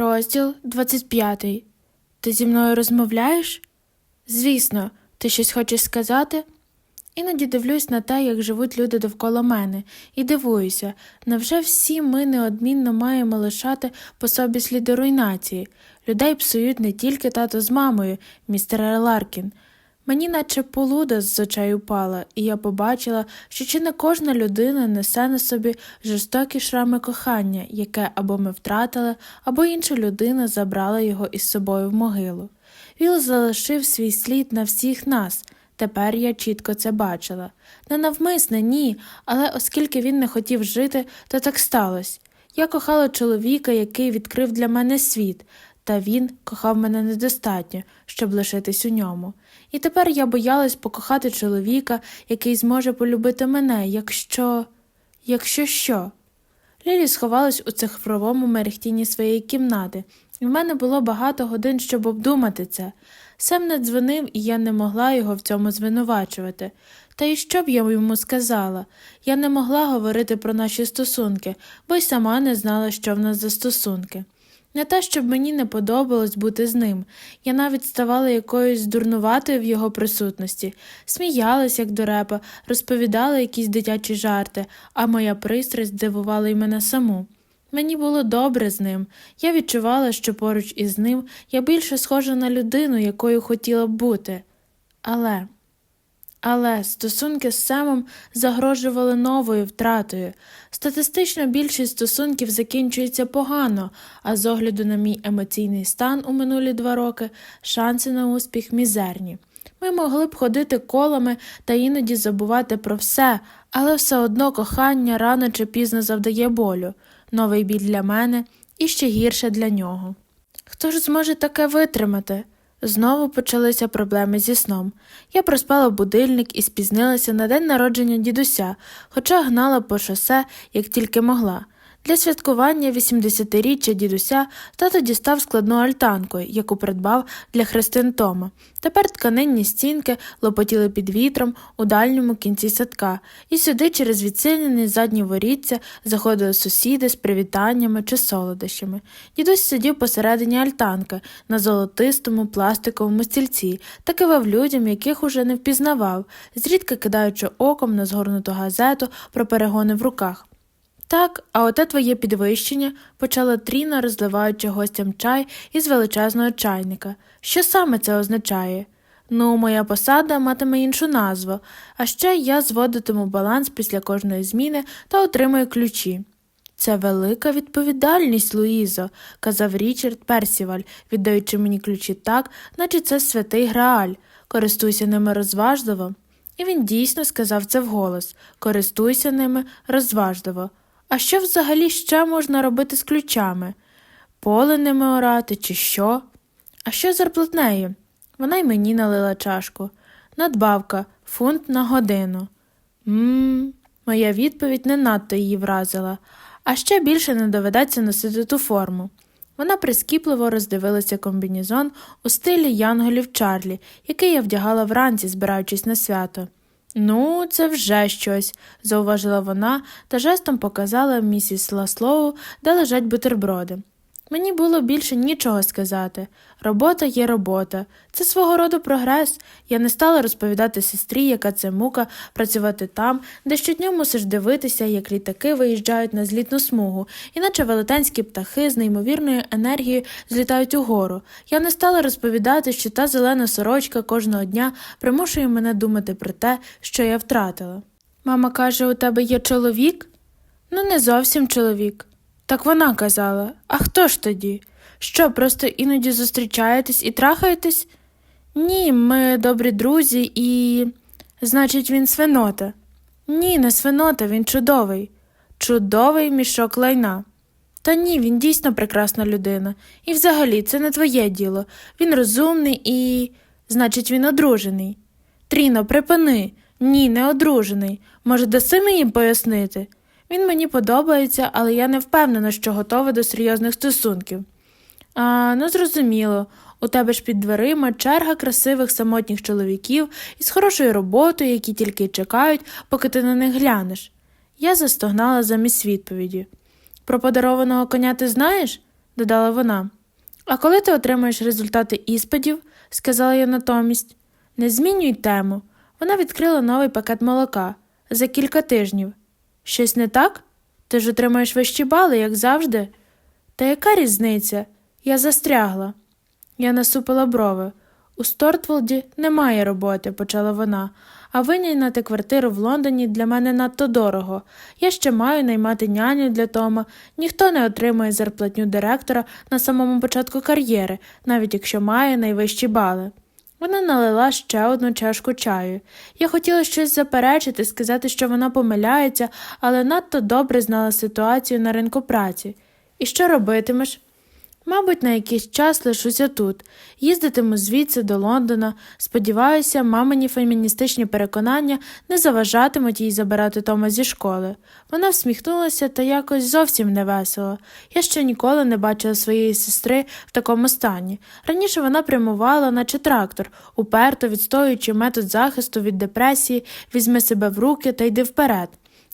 Розділ 25. Ти зі мною розмовляєш? Звісно, ти щось хочеш сказати? Іноді дивлюсь на те, як живуть люди довкола мене, і дивуюся, невже всі ми неодмінно маємо лишати по собі сліди руйнації? Людей псують не тільки тато з мамою, містер Ларкін. Мені наче полуда з очей упала, і я побачила, що чи не кожна людина несе на собі жорстокі шрами кохання, яке або ми втратили, або інша людина забрала його із собою в могилу. Віл залишив свій слід на всіх нас. Тепер я чітко це бачила. Не навмисне, ні, але оскільки він не хотів жити, то так сталося. Я кохала чоловіка, який відкрив для мене світ, та він кохав мене недостатньо, щоб лишитись у ньому. І тепер я боялась покохати чоловіка, який зможе полюбити мене, якщо. якщо що. Лілі сховалась у цифровому мерехтінні своєї кімнати, і в мене було багато годин, щоб обдумати це. Сем не дзвонив, і я не могла його в цьому звинувачувати. Та й що б я йому сказала? Я не могла говорити про наші стосунки, бо й сама не знала, що в нас за стосунки. Не те, щоб мені не подобалось бути з ним. Я навіть ставала якоюсь дурнуватою в його присутності, сміялась, як дурепа, розповідала якісь дитячі жарти, а моя пристрасть дивувала й мене саму. Мені було добре з ним. Я відчувала, що поруч із ним я більше схожа на людину, якою хотіла б бути. Але. Але стосунки з Семом загрожували новою втратою. Статистично більшість стосунків закінчується погано, а з огляду на мій емоційний стан у минулі два роки шанси на успіх мізерні. Ми могли б ходити колами та іноді забувати про все, але все одно кохання рано чи пізно завдає болю, новий біль для мене і ще гірше для нього. Хто ж зможе таке витримати? Знову почалися проблеми зі сном. Я проспала будильник і спізнилася на день народження дідуся, хоча гнала по шосе, як тільки могла. Для святкування 80-річчя дідуся тато дістав складну альтанку, яку придбав для Христин Тома. Тепер тканинні стінки лопотіли під вітром у дальньому кінці садка, і сюди через відсинений задній воріття заходили сусіди з привітаннями чи солодощами. Дідусь сидів посередині альтанки на золотистому пластиковому стільці та кивав людям, яких уже не впізнавав, зрідка кидаючи оком на згорнуту газету про перегони в руках. Так, а оте твоє підвищення, почала Тріна, розливаючи гостям чай із величезного чайника. Що саме це означає? Ну, моя посада матиме іншу назву, а ще я зводитиму баланс після кожної зміни та отримую ключі. Це велика відповідальність, Луїзо, казав Річард Персіваль, віддаючи мені ключі так, наче це святий Грааль. Користуйся ними розважливо. І він дійсно сказав це вголос користуйся ними розважливо. А що взагалі ще можна робити з ключами? Поле орати, чи що? А що з зарплатнею? Вона й мені налила чашку. Надбавка, фунт на годину. Мм, моя відповідь не надто її вразила, а ще більше не доведеться носити ту форму. Вона прискіпливо роздивилася комбінізон у стилі янголів Чарлі, який я вдягала вранці, збираючись на свято. Ну, це вже щось, зауважила вона та жестом показала місіс Ласлоу, де лежать бутерброди. Мені було більше нічого сказати. Робота є робота. Це свого роду прогрес. Я не стала розповідати сестрі, яка це мука працювати там, де щодня мусиш дивитися, як літаки виїжджають на злітну смугу, іначе велетенські птахи з неймовірною енергією злітають угору. Я не стала розповідати, що та зелена сорочка кожного дня примушує мене думати про те, що я втратила. Мама каже, у тебе є чоловік? Ну, не зовсім чоловік. Так вона казала. А хто ж тоді? Що, просто іноді зустрічаєтесь і трахаєтесь? Ні, ми добрі друзі і. Значить, він свинота. Ні, не свинота, він чудовий. Чудовий мішок лайна. Та ні, він дійсно прекрасна людина. І взагалі це не твоє діло. Він розумний і. Значить, він одружений. Тріно, припини. Ні, не одружений. Може, даси мені пояснити? Він мені подобається, але я не впевнена, що готова до серйозних стосунків. А, ну зрозуміло, у тебе ж під дверима черга красивих самотніх чоловіків із хорошою роботою, які тільки чекають, поки ти на них глянеш. Я застогнала замість відповіді. Про подарованого коня ти знаєш? додала вона. А коли ти отримаєш результати іспитів, сказала я натомість, не змінюй тему. Вона відкрила новий пакет молока за кілька тижнів. Щось не так? Ти ж отримаєш вищі бали, як завжди. Та яка різниця? Я застрягла. Я насупила брови. У Стортволді немає роботи, почала вона, а винайняти квартиру в Лондоні для мене надто дорого. Я ще маю наймати няню для Тома. Ніхто не отримує зарплатню директора на самому початку кар'єри, навіть якщо має найвищі бали. Вона налила ще одну чашку чаю. Я хотіла щось заперечити, сказати, що вона помиляється, але надто добре знала ситуацію на ринку праці. І що робитимеш? Мабуть, на якийсь час лишуся тут, їздитиму звідси до Лондона. Сподіваюся, мамині феміністичні переконання не заважатимуть їй забирати Тома зі школи. Вона всміхнулася та якось зовсім невесело. Я ще ніколи не бачила своєї сестри в такому стані. Раніше вона прямувала, наче трактор, уперто відстоюючи метод захисту від депресії, візьми себе в руки та йди вперед.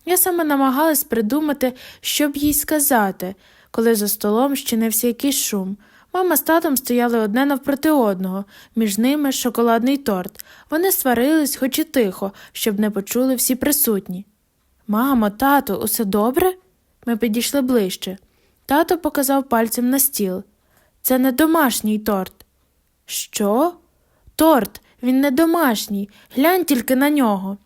Я саме намагалась придумати, що б їй сказати коли за столом щинився якийсь шум. Мама з татом стояли одне навпроти одного, між ними шоколадний торт. Вони сварились, хоч і тихо, щоб не почули всі присутні. Мамо, тато, усе добре? Ми підійшли ближче. Тато показав пальцем на стіл. Це не домашній торт. Що? Торт, він не домашній. Глянь тільки на нього.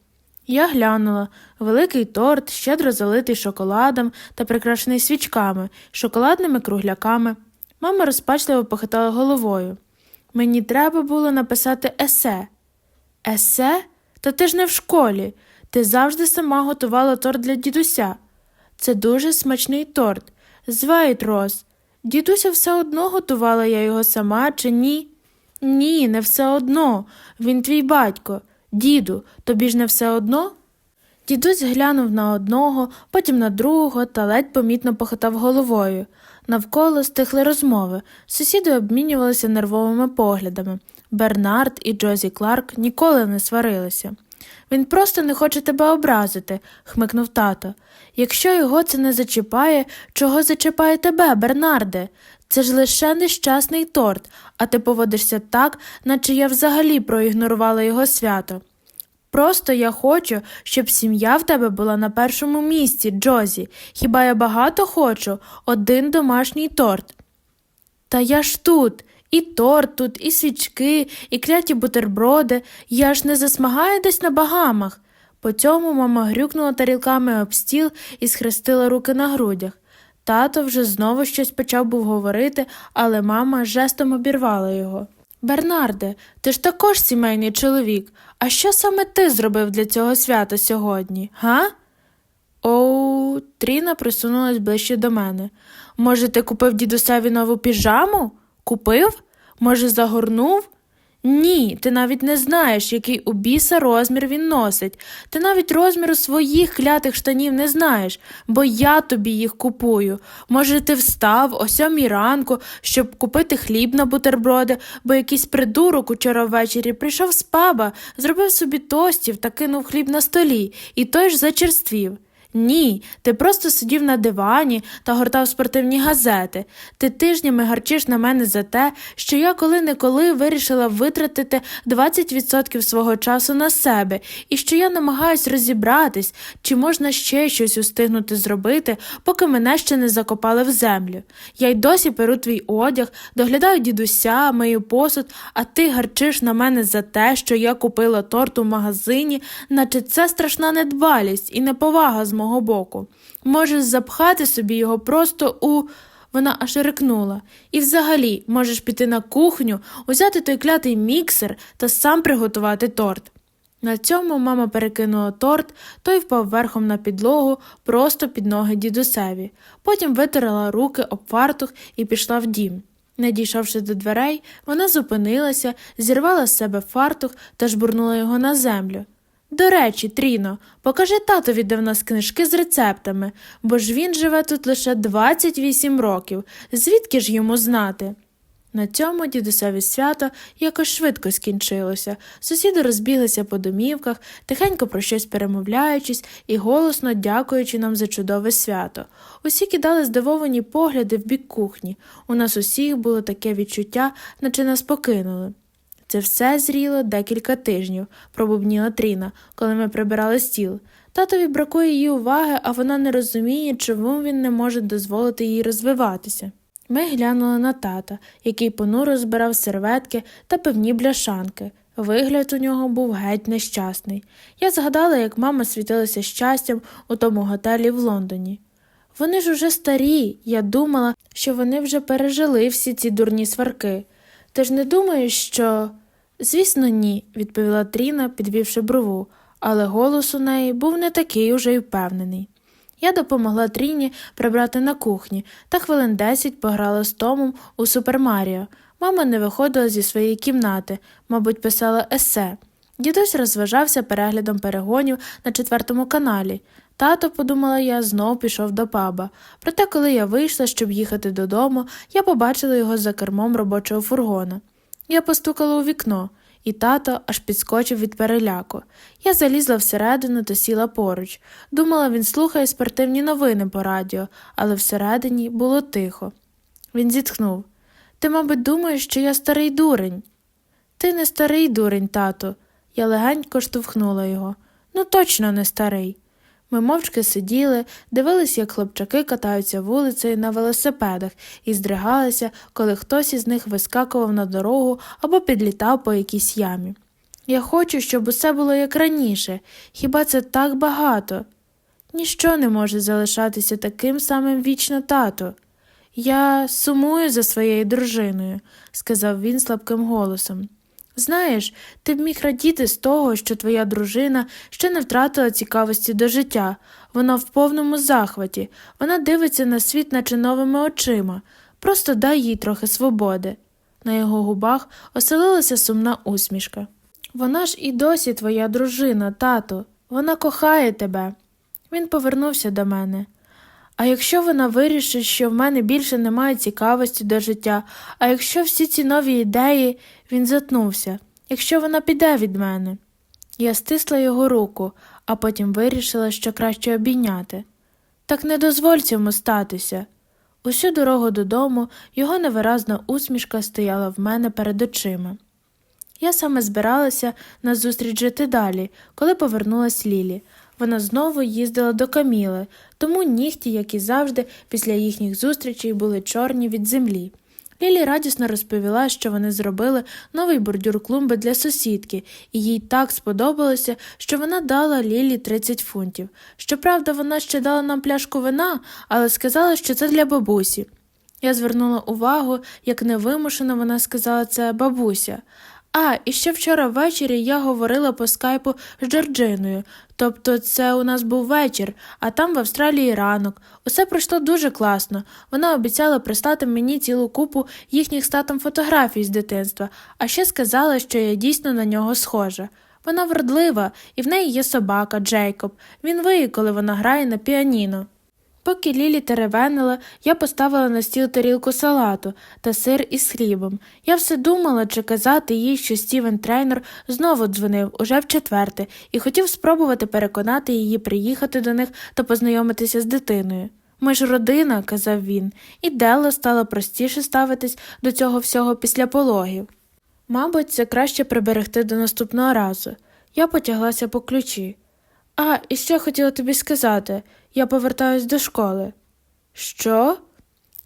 Я глянула великий торт, щедро залитий шоколадом та прикрашений свічками, шоколадними кругляками. Мама розпачливо похитала головою. Мені треба було написати есе. Есе? Та ти ж не в школі. Ти завжди сама готувала торт для дідуся. Це дуже смачний торт. Звайт Рос. Дідуся все одно готувала я його сама чи ні? Ні, не все одно. Він твій батько. Діду, тобі ж не все одно? Дідусь глянув на одного, потім на другого та ледь помітно похитав головою. Навколо стихли розмови. Сусіди обмінювалися нервовими поглядами. Бернард і Джозі Кларк ніколи не сварилися. Він просто не хоче тебе образити, хмикнув тато. Якщо його це не зачіпає, чого зачіпає тебе, Бернарде? Це ж лише нещасний торт, а ти поводишся так, наче я взагалі проігнорувала його свято. Просто я хочу, щоб сім'я в тебе була на першому місці, Джозі. Хіба я багато хочу один домашній торт? Та я ж тут, і торт тут, і свічки, і кляті бутерброди. Я ж не засмагаю десь на багамах. По цьому мама грюкнула тарілками об стіл і схрестила руки на грудях. Тато вже знову щось почав був говорити, але мама жестом обірвала його. Бернарде, ти ж також сімейний чоловік. А що саме ти зробив для цього свята сьогодні, га? Оу, Тріна присунулась ближче до мене. Може, ти купив дідусеві нову піжаму? Купив? Може, загорнув? Ні, ти навіть не знаєш, який у біса розмір він носить. Ти навіть розміру своїх клятих штанів не знаєш, бо я тобі їх купую. Може, ти встав о сьомій ранку, щоб купити хліб на бутерброди, бо якийсь придурок учора ввечері прийшов з паба, зробив собі тостів та кинув хліб на столі, і той ж зачерствів. Ні, ти просто сидів на дивані та гортав спортивні газети. Ти тижнями гарчиш на мене за те, що я коли-неколи вирішила витратити 20% свого часу на себе, і що я намагаюсь розібратись, чи можна ще щось устигнути зробити, поки мене ще не закопали в землю. Я й досі перу твій одяг, доглядаю дідуся, мию посуд, а ти гарчиш на мене за те, що я купила торт у магазині, наче це страшна недбалість і неповага з мого боку. Можеш запхати собі його просто у. Вона аж рикнула. І взагалі можеш піти на кухню, узяти той клятий міксер та сам приготувати торт. На цьому мама перекинула торт, той впав верхом на підлогу, просто під ноги дідусеві. Потім витерла руки об фартух і пішла в дім. Не дійшовши до дверей, вона зупинилася, зірвала з себе фартух та жбурнула його на землю. До речі, Тріно, покажи татові, де в нас книжки з рецептами, бо ж він живе тут лише 28 років. Звідки ж йому знати? На цьому дідусеві свято якось швидко скінчилося. Сусіди розбіглися по домівках, тихенько про щось перемовляючись і голосно дякуючи нам за чудове свято. Усі кидали здивовані погляди в бік кухні. У нас усіх було таке відчуття, наче нас покинули. Це все зріло декілька тижнів, пробубніла Тріна, коли ми прибирали стіл. Татові бракує її уваги, а вона не розуміє, чому він не може дозволити їй розвиватися. Ми глянули на тата, який понуро збирав серветки та певні бляшанки. Вигляд у нього був геть нещасний. Я згадала, як мама світилася щастям у тому готелі в Лондоні. Вони ж уже старі, я думала, що вони вже пережили всі ці дурні сварки. Ти ж не думаєш, що. Звісно, ні, відповіла Тріна, підвівши брову, але голос у неї був не такий уже й впевнений. Я допомогла Тріні прибрати на кухні та хвилин десять пограла з Томом у Супер Маріо. Мама не виходила зі своєї кімнати, мабуть, писала есе. Дідусь розважався переглядом перегонів на четвертому каналі. Тато, подумала я, знов пішов до паба. Проте, коли я вийшла, щоб їхати додому, я побачила його за кермом робочого фургона. Я постукала у вікно, і тато аж підскочив від переляку. Я залізла всередину та сіла поруч. Думала, він слухає спортивні новини по радіо, але всередині було тихо. Він зітхнув. Ти, мабуть, думаєш, що я старий дурень. Ти не старий дурень, тату. Я легенько штовхнула його. Ну, точно не старий. Ми мовчки сиділи, дивились, як хлопчаки катаються вулицею на велосипедах і здригалися, коли хтось із них вискакував на дорогу або підлітав по якійсь ямі. Я хочу, щоб усе було як раніше. Хіба це так багато? Ніщо не може залишатися таким самим вічно тато. Я сумую за своєю дружиною, сказав він слабким голосом. Знаєш, ти б міг радіти з того, що твоя дружина ще не втратила цікавості до життя, вона в повному захваті, вона дивиться на світ, наче новими очима. Просто дай їй трохи свободи. На його губах оселилася сумна усмішка. Вона ж і досі твоя дружина, тату, вона кохає тебе. Він повернувся до мене. А якщо вона вирішить, що в мене більше немає цікавості до життя, а якщо всі ці нові ідеї, він затнувся, якщо вона піде від мене. Я стисла його руку, а потім вирішила, що краще обійняти. Так не дозволь цьому статися. Усю дорогу додому його невиразна усмішка стояла в мене перед очима. Я саме збиралася на зустріч жити далі, коли повернулась Лілі. Вона знову їздила до Каміли, тому нігті, як і завжди, після їхніх зустрічей були чорні від землі. Лілі радісно розповіла, що вони зробили новий бордюр клумби для сусідки, і їй так сподобалося, що вона дала Лілі 30 фунтів. Щоправда, вона ще дала нам пляшку вина, але сказала, що це для бабусі. Я звернула увагу, як невимушено вона сказала це бабуся. А, і ще вчора ввечері я говорила по скайпу з Джорджиною, тобто це у нас був вечір, а там в Австралії ранок. Усе пройшло дуже класно. Вона обіцяла прислати мені цілу купу їхніх статом фотографій з дитинства, а ще сказала, що я дійсно на нього схожа. Вона вродлива, і в неї є собака Джейкоб. Він виє, коли вона грає на піаніно. Поки Лілі теревенила, я поставила на стіл тарілку салату та сир із хлібом. Я все думала, чи казати їй, що Стівен трейнер знову дзвонив уже вчетверте і хотів спробувати переконати її приїхати до них та познайомитися з дитиною. Ми ж родина, казав він, і Делла стала простіше ставитись до цього всього після пологів. Мабуть, це краще приберегти до наступного разу. Я потяглася по ключі. А, і ще хотіла тобі сказати я повертаюсь до школи. Що?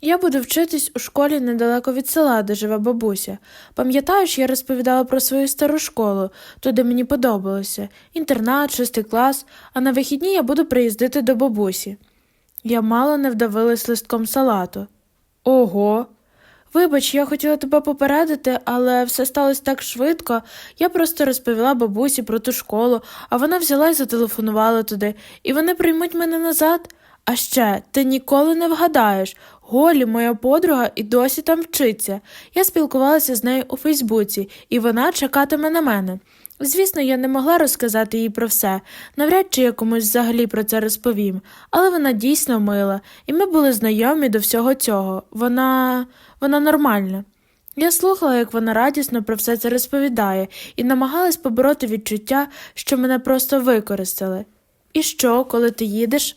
Я буду вчитись у школі недалеко від села, де живе бабуся. Пам'ятаєш, я розповідала про свою стару школу, туди мені подобалося інтернат, шостий клас, а на вихідні я буду приїздити до бабусі. Я мало не вдавилась листком салату. Ого. Вибач, я хотіла тебе попередити, але все сталося так швидко. Я просто розповіла бабусі про ту школу, а вона взяла і зателефонувала туди, і вони приймуть мене назад. А ще ти ніколи не вгадаєш. Голі, моя подруга, і досі там вчиться. Я спілкувалася з нею у Фейсбуці, і вона чекатиме на мене. Звісно, я не могла розказати їй про все, навряд чи я комусь взагалі про це розповім, але вона дійсно мила, і ми були знайомі до всього цього. Вона вона нормальна. Я слухала, як вона радісно про все це розповідає, і намагалась побороти відчуття, що мене просто використали. І що, коли ти їдеш?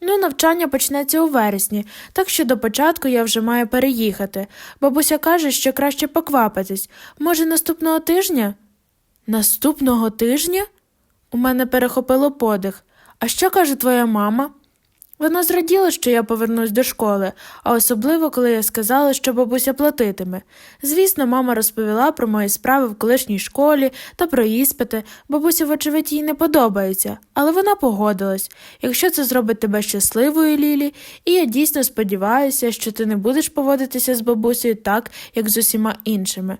Ну, навчання почнеться у вересні, так що до початку я вже маю переїхати. Бабуся каже, що краще поквапитись. Може, наступного тижня? Наступного тижня? У мене перехопило подих. А що каже твоя мама? Вона зраділа, що я повернусь до школи, а особливо, коли я сказала, що бабуся платитиме. Звісно, мама розповіла про мої справи в колишній школі та про іспити. Бабуся, вочевидь, їй не подобається, але вона погодилась. Якщо це зробить тебе щасливою, Лілі, і я дійсно сподіваюся, що ти не будеш поводитися з бабусею так, як з усіма іншими.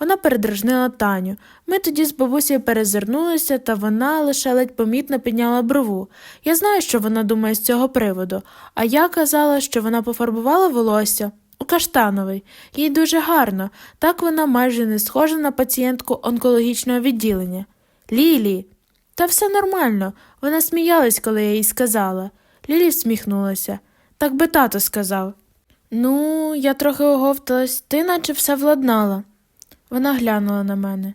Вона передражнила Таню. Ми тоді з бабусею перезирнулися, та вона лише ледь помітно підняла брову. Я знаю, що вона думає з цього приводу, а я казала, що вона пофарбувала волосся у каштановий. Їй дуже гарно, так вона майже не схожа на пацієнтку онкологічного відділення. Лілі. Та все нормально. Вона сміялась, коли я їй сказала. Лілі всміхнулася. Так би тато сказав. Ну, я трохи оговталась, ти наче все владнала. Вона глянула на мене.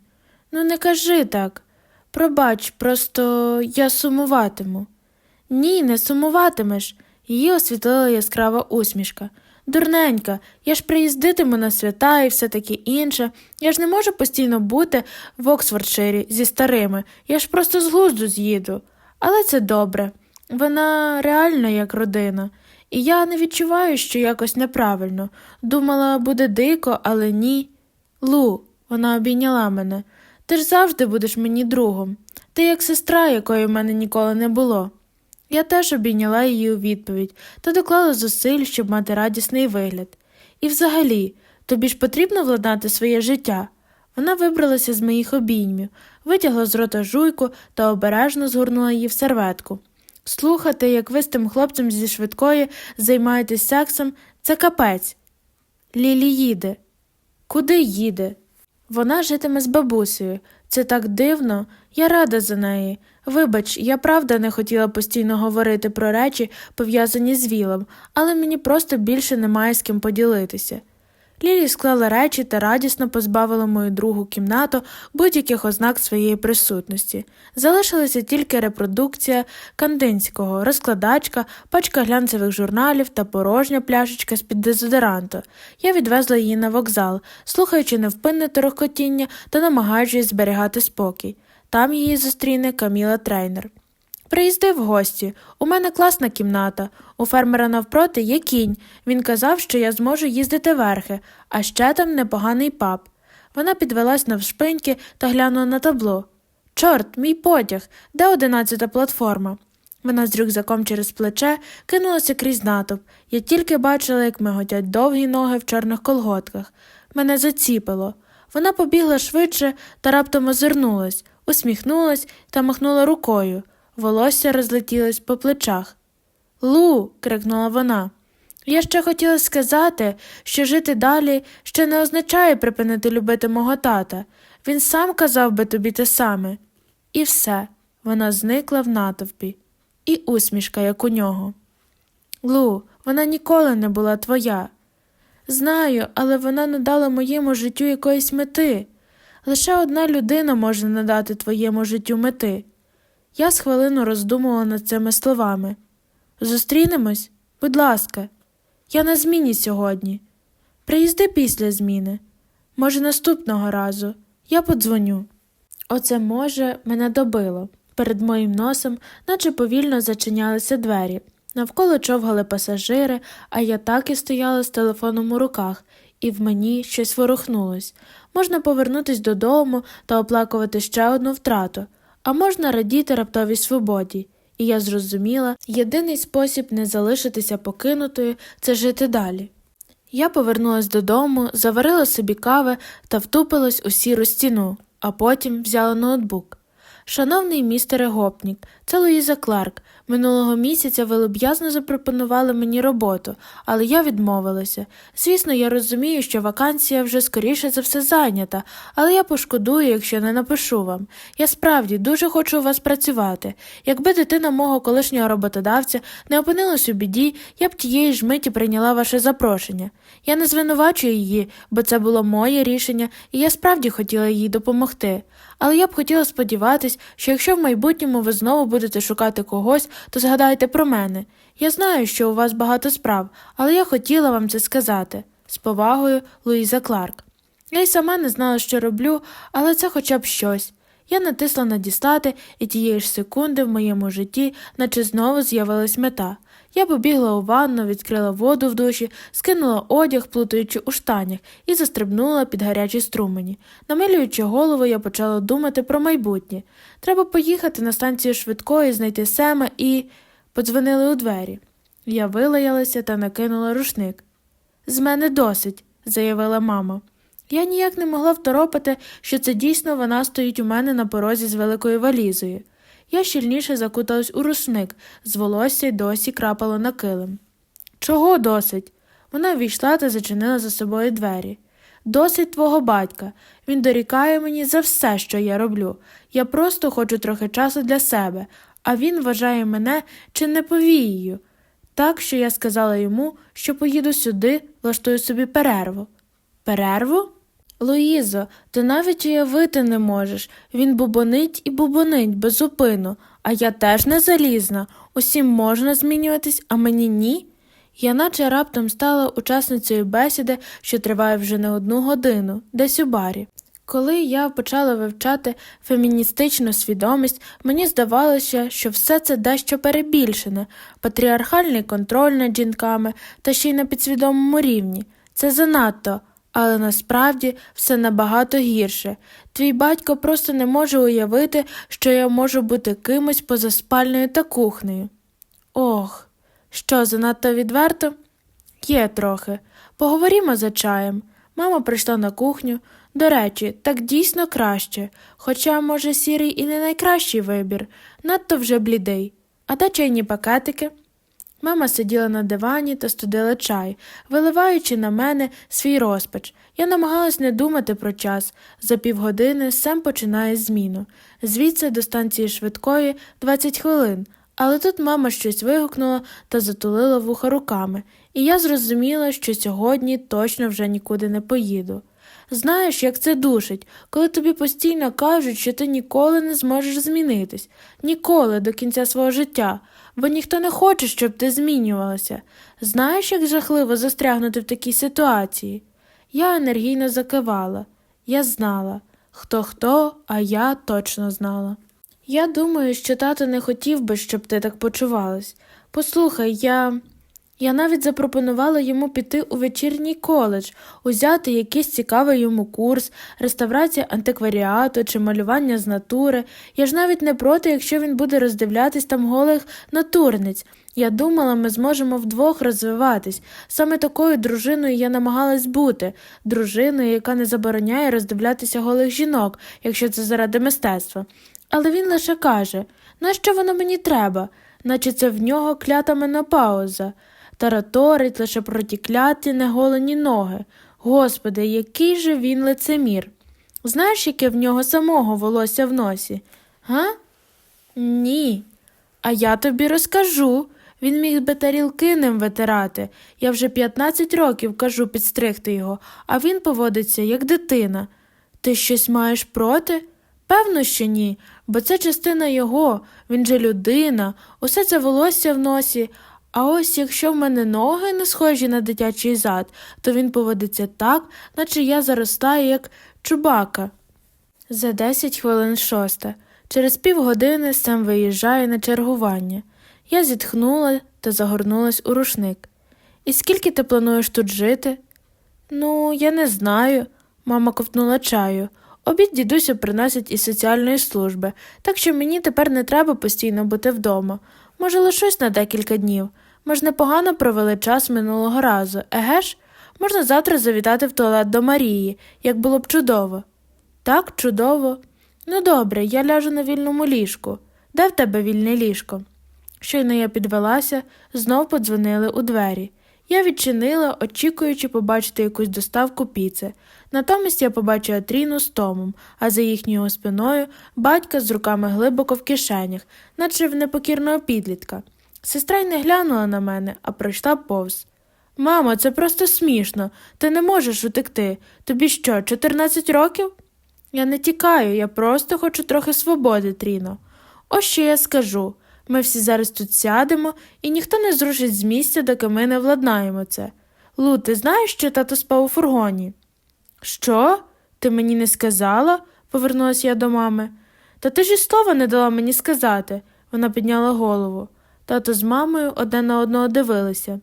Ну, не кажи так. Пробач, просто я сумуватиму. Ні, не сумуватимеш. Її освітлила яскрава усмішка. Дурненька, я ж приїздитиму на свята і все таке інше. Я ж не можу постійно бути в Оксфордширі зі старими, я ж просто з глузду з'їду. Але це добре. Вона реально як родина. І я не відчуваю, що якось неправильно. Думала, буде дико, але ні. Лу, вона обійняла мене. Ти ж завжди будеш мені другом. Ти як сестра, якої в мене ніколи не було. Я теж обійняла її у відповідь та доклала зусиль, щоб мати радісний вигляд. І взагалі, тобі ж потрібно владнати своє життя. Вона вибралася з моїх обіймів, витягла з рота жуйку та обережно згорнула її в серветку. Слухати, як ви з тим хлопцем зі швидкої займаєтесь сексом, це капець. Лілі їде. Куди їде? Вона житиме з бабусею. Це так дивно, я рада за неї. Вибач, я правда не хотіла постійно говорити про речі, пов'язані з вілом, але мені просто більше немає з ким поділитися. Лілі склала речі та радісно позбавила мою другу кімнату будь-яких ознак своєї присутності. Залишилася тільки репродукція кандинського, розкладачка, пачка глянцевих журналів та порожня пляшечка з-під дезодоранту. Я відвезла її на вокзал, слухаючи невпинне торохкотіння та намагаючись зберігати спокій. Там її зустріне Каміла трейнер. Приїзди в гості. У мене класна кімната. У фермера навпроти є кінь. Він казав, що я зможу їздити верхи, а ще там непоганий паб. Вона підвелась навшпиньки та глянула на табло. Чорт, мій потяг, де одинадцята платформа? Вона з рюкзаком через плече кинулася крізь натовп. Я тільки бачила, як миготять довгі ноги в чорних колготках. Мене заціпило. Вона побігла швидше та раптом озирнулась, усміхнулась та махнула рукою. Волосся розлетілось по плечах. Лу. крикнула вона. Я ще хотіла сказати, що жити далі ще не означає припинити любити мого тата. Він сам казав би тобі те саме. І все, вона зникла в натовпі, і усмішка, як у нього. Лу, вона ніколи не була твоя. Знаю, але вона надала моєму життю якоїсь мети. Лише одна людина може надати твоєму життю мети. Я з хвилину роздумувала над цими словами. Зустрінемось, будь ласка, я на зміні сьогодні. Приїзди після зміни. Може, наступного разу я подзвоню. Оце, може, мене добило. Перед моїм носом, наче повільно зачинялися двері. Навколо човгали пасажири, а я так і стояла з телефоном у руках, і в мені щось ворухнулось. Можна повернутись додому та оплакувати ще одну втрату, а можна радіти раптовій свободі. І я зрозуміла, єдиний спосіб не залишитися покинутою це жити далі. Я повернулась додому, заварила собі кави та втупилась у сіру стіну, а потім взяла ноутбук. Шановний містере Гопнік, це Луїза Кларк. Минулого місяця ви люб'язно запропонували мені роботу, але я відмовилася. Звісно, я розумію, що вакансія вже скоріше за все зайнята, але я пошкодую, якщо не напишу вам. Я справді дуже хочу у вас працювати. Якби дитина мого колишнього роботодавця не опинилась у біді, я б тієї ж миті прийняла ваше запрошення. Я не звинувачую її, бо це було моє рішення, і я справді хотіла їй допомогти. Але я б хотіла сподіватись, що якщо в майбутньому ви знову будете шукати когось, то згадайте про мене. Я знаю, що у вас багато справ, але я хотіла вам це сказати. З повагою, Луїза Кларк. Я й сама не знала, що роблю, але це хоча б щось. Я натисла на дістати, і тієї ж секунди в моєму житті, наче знову з'явилась мета. Я побігла у ванну, відкрила воду в душі, скинула одяг, плутаючи у штанях, і застрибнула під гарячі струмені. Намилюючи голову, я почала думати про майбутнє. Треба поїхати на станцію швидкої, знайти Сема і. Подзвонили у двері. Я вилаялася та накинула рушник. З мене досить, заявила мама. Я ніяк не могла второпати, що це дійсно вона стоїть у мене на порозі з великою валізою. Я щільніше закуталась у рушник, з волосся й досі крапало на килим. Чого досить? Вона ввійшла та зачинила за собою двері. Досить твого батька. Він дорікає мені за все, що я роблю. Я просто хочу трохи часу для себе, а він вважає мене чи не повією. Так що я сказала йому, що поїду сюди, влаштую собі перерву. Перерву? Луїзо, ти навіть уявити не можеш. Він бубонить і бубонить без зупину, а я теж не залізна. Усім можна змінюватись, а мені ні. Я наче раптом стала учасницею бесіди, що триває вже не одну годину, десь у барі. Коли я почала вивчати феміністичну свідомість, мені здавалося, що все це дещо перебільшене, патріархальний контроль над жінками та ще й на підсвідомому рівні. Це занадто, але насправді все набагато гірше. Твій батько просто не може уявити, що я можу бути кимось поза спальнею та кухнею. Ох, що занадто відверто? Є трохи. Поговоримо за чаєм. Мама прийшла на кухню. До речі, так дійсно краще, хоча, може, сірий і не найкращий вибір, надто вже блідий. А де чайні пакетики? Мама сиділа на дивані та студила чай, виливаючи на мене свій розпач. Я намагалась не думати про час. За півгодини сам починає зміну. Звідси до станції швидкої 20 хвилин. Але тут мама щось вигукнула та затулила вуха руками, і я зрозуміла, що сьогодні точно вже нікуди не поїду. Знаєш, як це душить, коли тобі постійно кажуть, що ти ніколи не зможеш змінитись, ніколи до кінця свого життя, бо ніхто не хоче, щоб ти змінювалася. Знаєш, як жахливо застрягнути в такій ситуації? Я енергійно закивала. Я знала. Хто хто, а я точно знала. Я думаю, що тато не хотів би, щоб ти так почувалась. Послухай, я. Я навіть запропонувала йому піти у вечірній коледж, узяти якийсь цікавий йому курс, реставрація антикваріату чи малювання з натури. Я ж навіть не проти, якщо він буде роздивлятись там голих натурниць. Я думала, ми зможемо вдвох розвиватись. Саме такою дружиною я намагалась бути, дружиною, яка не забороняє роздивлятися голих жінок, якщо це заради мистецтва. Але він лише каже, нащо воно мені треба, наче це в нього клята менопауза. Тараторить лише про ті кляті неголені ноги. Господи, який же він лицемір. Знаєш, яке в нього самого волосся в носі? Га? Ні. А я тобі розкажу. Він міг би тарілки ним витирати. Я вже 15 років кажу підстригти його, а він поводиться як дитина. Ти щось маєш проти? Певно, що ні, бо це частина його, він же людина, усе це волосся в носі. А ось якщо в мене ноги не схожі на дитячий зад, то він поводиться так, наче я заростаю, як чубака. За десять хвилин шоста. Через півгодини Сем виїжджає на чергування. Я зітхнула та загорнулась у рушник. І скільки ти плануєш тут жити? Ну, я не знаю. Мама ковтнула чаю. Обід дідусю приносять із соціальної служби, так що мені тепер не треба постійно бути вдома. Може, лишусь на декілька днів. Ми ж непогано провели час минулого разу, еге ж? Можна завтра завітати в туалет до Марії, як було б чудово. Так, чудово. Ну добре, я ляжу на вільному ліжку. Де в тебе вільне ліжко? Щойно я підвелася, знов подзвонили у двері. Я відчинила, очікуючи побачити якусь доставку піци. Натомість я побачила Тріну з Томом, а за їхньою спиною батька з руками глибоко в кишенях, наче в непокірного підлітка. Сестра й не глянула на мене, а пройшла повз. Мамо, це просто смішно. Ти не можеш утекти. Тобі що, 14 років? Я не тікаю, я просто хочу трохи свободи, Тріно. Ось що я скажу. Ми всі зараз тут сядемо, і ніхто не зрушить з місця, доки ми не владнаємо це. Лу, ти знаєш, що тато спав у фургоні? Що? Ти мені не сказала? повернулася я до мами. Та ти ж і слова не дала мені сказати. Вона підняла голову. Тато з мамою одне на одного дивилися.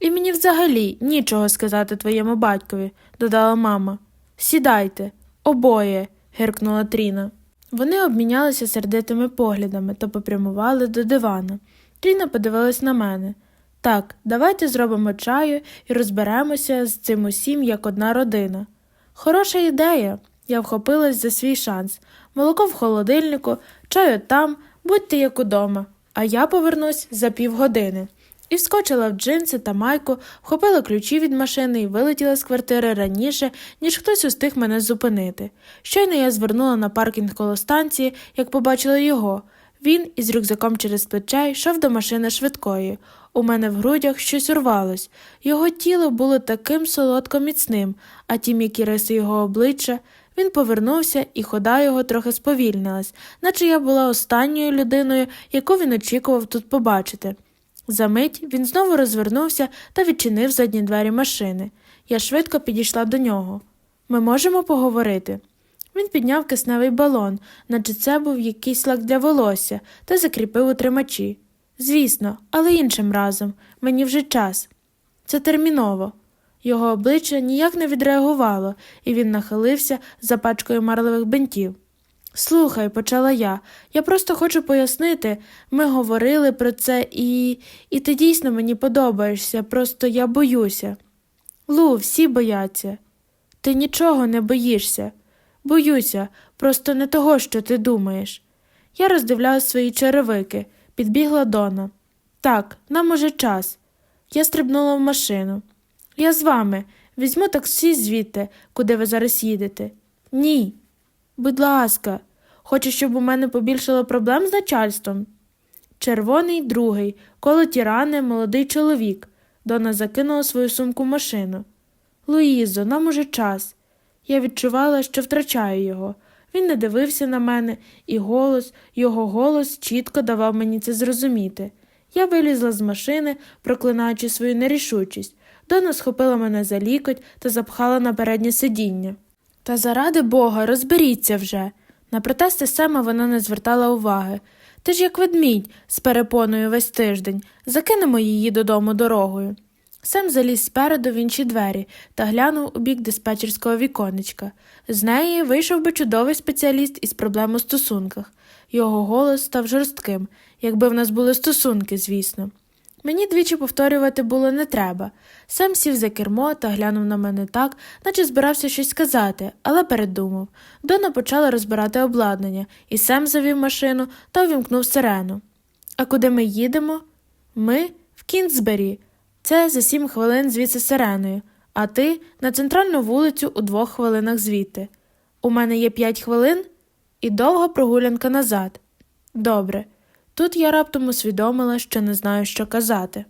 І мені взагалі нічого сказати твоєму батькові, додала мама. Сідайте, обоє, гиркнула Тріна. Вони обмінялися сердитими поглядами та попрямували до дивана. Тріна подивилась на мене. Так, давайте зробимо чаю і розберемося з цим усім як одна родина. Хороша ідея. Я вхопилась за свій шанс. Молоко в холодильнику, чаю там, будьте як удома, а я повернусь за півгодини. І вскочила в джинси та майку, вхопила ключі від машини і вилетіла з квартири раніше, ніж хтось устиг мене зупинити. Щойно я звернула на паркінг коло станції, як побачила його. Він із рюкзаком через плече йшов до машини швидкої. У мене в грудях щось урвалось. Його тіло було таким солодко міцним, а ті м'які риси його обличчя. Він повернувся, і хода його трохи сповільнилась, наче я була останньою людиною, яку він очікував тут побачити. Замить він знову розвернувся та відчинив задні двері машини. Я швидко підійшла до нього. Ми можемо поговорити. Він підняв кисневий балон, наче це був якийсь лак для волосся, та закріпив у тримачі. Звісно, але іншим разом. Мені вже час. Це терміново. Його обличчя ніяк не відреагувало, і він нахилився за пачкою марливих бинтів. Слухай, почала я, я просто хочу пояснити. Ми говорили про це і. і ти дійсно мені подобаєшся, просто я боюся. Лу, всі бояться. Ти нічого не боїшся. Боюся, просто не того, що ти думаєш. Я роздивляла свої черевики, підбігла Дона. Так, нам уже час. Я стрибнула в машину. Я з вами. Візьму таксі звідти, куди ви зараз їдете. Ні. Будь ласка, хочеш, щоб у мене побільшало проблем з начальством? Червоний другий, коло тірани, молодий чоловік. Дона закинула свою сумку в машину. Луїзо, нам уже час. Я відчувала, що втрачаю його. Він не дивився на мене, і голос, його голос чітко давав мені це зрозуміти. Я вилізла з машини, проклинаючи свою нерішучість. Дона схопила мене за лікоть та запхала на переднє сидіння. Та заради бога, розберіться вже. На протести Сема вона не звертала уваги. Ти ж як ведмідь з перепоною весь тиждень, закинемо її додому дорогою. Сем заліз спереду в інші двері та глянув у бік диспетчерського віконечка. З неї вийшов би чудовий спеціаліст із проблем у стосунках. Його голос став жорстким, якби в нас були стосунки, звісно. Мені двічі повторювати було не треба. Сам сів за кермо та глянув на мене так, наче збирався щось сказати, але передумав. Дона почала розбирати обладнання, і Сем завів машину та увімкнув сирену. А куди ми їдемо? Ми в Кінзбері. Це за сім хвилин звідси сиреною, а ти на центральну вулицю у двох хвилинах звідти. У мене є п'ять хвилин і довга прогулянка назад. Добре. Тут я раптом усвідомила, що не знаю, що казати.